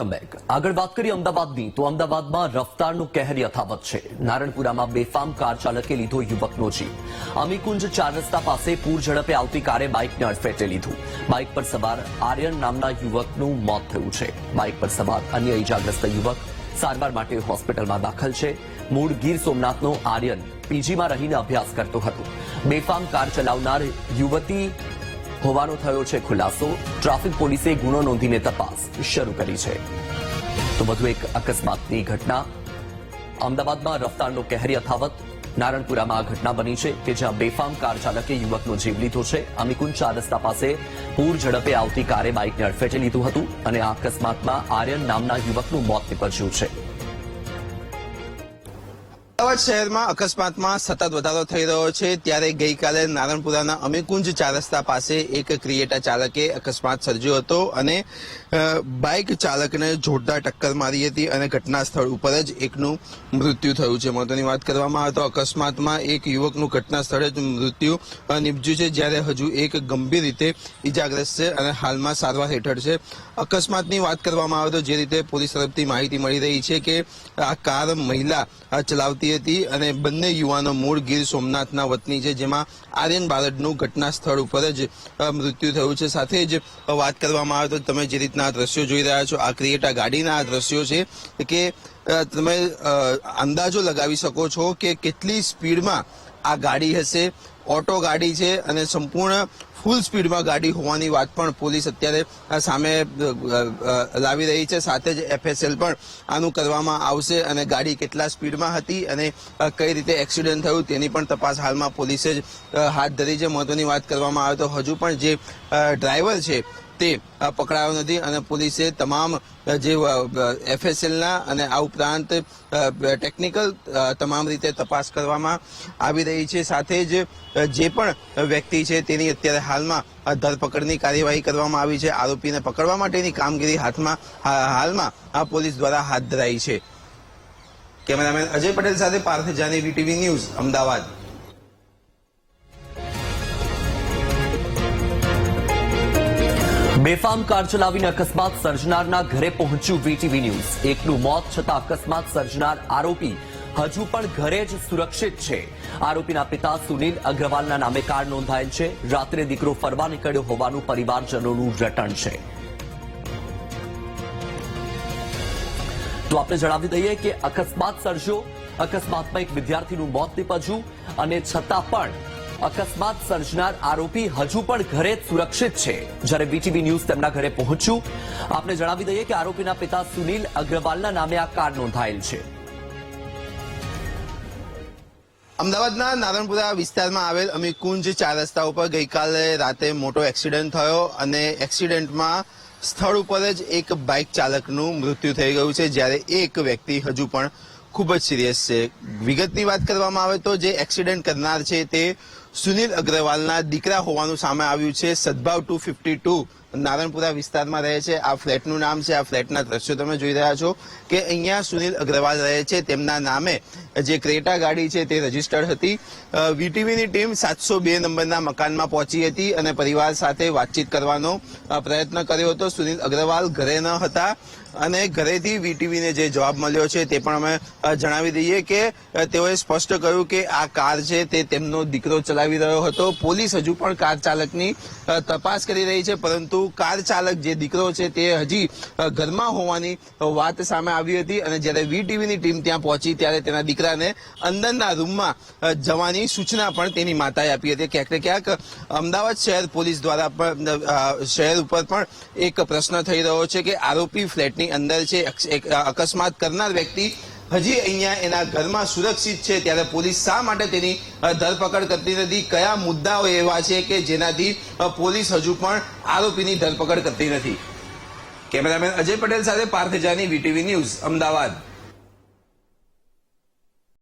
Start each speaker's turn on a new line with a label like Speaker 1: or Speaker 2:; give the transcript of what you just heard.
Speaker 1: Welcome back આગળ વાત કરીએ અમદાવાદની, તો અમદાવાદમાં રફતારનું કહેર યથાવત છે. નારણપુરામાં બેફામ કાર ચાલકે લીધો યુવકનો જીવ. અમીકુંજ ચાર રસ્તા પાસે પૂર ઝડપે આવતી કારે બાઇકને અડફેટે લીધું. બાઇક પર સવાર આર્યન નામના યુવકનું મોત થયું છે. બાઇક પર સવાર અન્ય ઇજાગ્રસ્ત યુવક સારવાર માટે હોસ્પિટલમાં દાખલ છે. મૂળ ગીર સોમનાથનો આર્યન પીજીમાં રહીને અભ્યાસ કરતો હતો. બેફામ કાર ચલાવનાર યુવતી હોવાનો થયો છે ખુલાસો. ટ્રાફિક પોલીસે ગુનો નોંધીને તપાસ શરૂ કરી છે. તો વધુ એક અકસ્માતની ઘટના. અમદાવાદમાં રફતારનો કહેર યથાવત. નારણપુરામાં આ ઘટના બની છે કે જ્યાં બેફામ કાર ચાલકે યુવકનો જીવ લીધો છે. અમીકુંજ ચાર રસ્તા પાસે પૂર ઝડપે આવતી કારે બાઇકને અડફેટે લીધું હતું અને આ અકસ્માતમાં આર્યન નામના યુવકનું મોત નીપજ્યું છે.
Speaker 2: અમદાવાદ શહેરમાં અકસ્માતમાં સતત વધારો થઈ રહ્યો છે. ત્યારે ગઈકાલે નારણપુરાના અમીકુંજ ચાર રસ્તા પાસે એક ક્રિએટા ચાલકે અકસ્માત સર્જ્યો હતો અને બાઇક ચાલકને જોરદાર ટક્કર મારી હતી અને ઘટના સ્થળ ઉપર જ એકનું મૃત્યુ થયું છે. મહત્વની વાત કરવામાં આવે તો અકસ્માતમાં એક યુવકનું ઘટના સ્થળે જ મૃત્યુ નિપજ્યું છે, જ્યારે હજુ એક ગંભીર રીતે ઈજાગ્રસ્ત છે અને હાલમાં સારવાર હેઠળ છે. અકસ્માતની વાત કરવામાં આવે તો જે રીતે પોલીસ તરફથી માહિતી મળી રહી છે કે આ કાર મહિલા આ ચલાવતી હતી અને બંને યુવાનો મૂળ ગીર સોમનાથના વતની છે, જેમાં આર્યન બાલટનું ઘટના સ્થળ ઉપર જ મૃત્યુ થયું છે. સાથે જ વાત કરવામાં આવે તો તમે જે રીતના દ્રશ્યો જોઈ રહ્યા છો, આ ક્રિએટા ગાડીના આ દ્રશ્યો છે કે તમે અંદાજો લગાવી શકો છો કે કેટલી સ્પીડમાં આ ગાડી હશે. ઓટો ગાડી છે અને સંપૂર્ણ ફૂલ સ્પીડમાં ગાડી હોવાની વાત પણ પોલીસ અત્યારે સામે લાવી રહી છે. સાથે જ એફએસએલ પણ આનું કરવામાં આવશે અને ગાડી કેટલા સ્પીડમાં હતી અને કઈ રીતે એક્સિડન્ટ થયું તેની પણ તપાસ હાલમાં પોલીસે જ હાથ ધરી છે. મહત્વની વાત કરવામાં આવે તો હજુ પણ જે ડ્રાઈવર છે તે પકડાયો નથી અને પોલીસે તમામ જે એફએસએલના અને આ ઉપરાંત ટેકનિકલ તમામ રીતે તપાસ કરવામાં આવી રહી છે. સાથે જ જે પણ વ્યક્તિ છે તેની અત્યારે હાલમાં ધરપકડની કાર્યવાહી કરવામાં આવી છે. આરોપીને પકડવા માટેની કામગીરી હાથમાં હાલમાં, આ પોલીસ દ્વારા હાથ ધરાઈ છે. કેમેરામેન અજય પટેલ સાથે પાર્થ જાની ટીવી ન્યૂઝ, અમદાવાદ.
Speaker 1: બેફામ કાર ચલાવીને અકસ્માત સર્જનારના ઘરે પહોંચ્યું વીટીવી ન્યૂઝ. એકનું મોત છતાં અકસ્માત સર્જનાર આરોપી હજુ પણ ઘરે જ સુરક્ષિત છે. આરોપીના પિતા સુનિલ અગ્રવાલના નામે કાર નોંધાયેલ છે. રાત્રે દીકરો ફરવા નીકળ્યો હોવાનું પરિવારજનોનું રટણ છે. તો આપણે જણાવી દઈએ કે અકસ્માત સર્જ્યો. અકસ્માતમાં એક વિદ્યાર્થીનું મોત નીપજ્યું અને છતાં પણ અકસ્માત સર્જનાર આરોપી હજુ પણ ઘરે સુરક્ષિત છે. જ્યારે બીટીવી ન્યૂઝ તેમના ઘરે પહોંચ્યું. આપને જણાવી દઈએ કે આરોપીના પિતા સુનિલ અગ્રવાલના નામે આ કાર નોંધાયેલ છે.
Speaker 2: અમદાવાદના નારણપુરા વિસ્તારમાં આવેલ અમીકુંજ ચાર રસ્તા ઉપર ગઈકાલે રાતે મોટો એક્સિડન્ટ થયો અને એક્સિડન્ટમાં સ્થળ ઉપર જ એક બાઇક ચાલકનું મૃત્યુ થઈ ગયું છે. જ્યારે એક વ્યક્તિ હજુ પણ ખૂબ જ સિરિયસ છે. વિગતની વાત કરવામાં આવે તો જે એક્સિડન્ટ કરનાર છે તે સુનિલ અગ્રવાલના દીકરા હોવાનું સામે આવ્યું છે. Sadbhav two fifty two. Naranpura વિસ્તારમાં રહે છે. આ ફ્લેટનું નામ છે. આ ફ્લેટના દ્રશ્યો તમે જોઈ રહ્યા છો કે અહીંયા સુનિલ અગ્રવાલ રહે છે. તેમના નામે જે ક્રેટા ગાડી છે તે રજીસ્ટર્ડ હતી. વીટીવીની ટીમ સાતસો બે નંબરના મકાનમાં પહોંચી હતી અને પરિવાર સાથે વાતચીત કરવાનો પ્રયત્ન કર્યો હતો. સુનિલ અગ્રવાલ ઘરે ન હતા અને ઘરેથી વીટીવીને જે જવાબ મળ્યો છે તે પણ અમે જણાવી દઈએ કે તેઓએ સ્પષ્ટ કહ્યું કે આ કાર છે તે તેમનો દીકરો ચલાવી રહ્યો હતો. પોલીસ હજુ પણ કાર ચાલકની તપાસ કરી રહી છે, પરંતુ કાર ચાલક જે દીકરો છે તે હજી ઘરમાં હોવાની વાત સામે આવી હતી અને જ્યારે વીટીવીની ટીમ ત્યાં પહોંચી ત્યારે તેના દીકરાને અંદરના રૂમમાં જવાની સૂચના પણ તેની માતાએ આપી હતી. ક્યાંક ને ક્યાંક અમદાવાદ શહેર પોલીસ દ્વારા પણ શહેર ઉપર પણ એક પ્રશ્ન થઈ રહ્યો છે કે આરોપી ફ્લેટની અંદર છે, અકસ્માત કરનાર વ્યક્તિ હજી અહીંયા એના ઘરમાં સુરક્ષિત છે, ત્યારે પોલીસ શા માટે તેની ધરપકડ કરતી નથી? કયા મુદ્દાઓ એવા છે કે જેનાથી પોલીસ હજુ પણ આરોપીની ધરપકડ કરતી નથી? કેમેરામેન અજય પટેલ સાથે પાર્થ જાની, વીટીવી ન્યૂઝ, અમદાવાદ.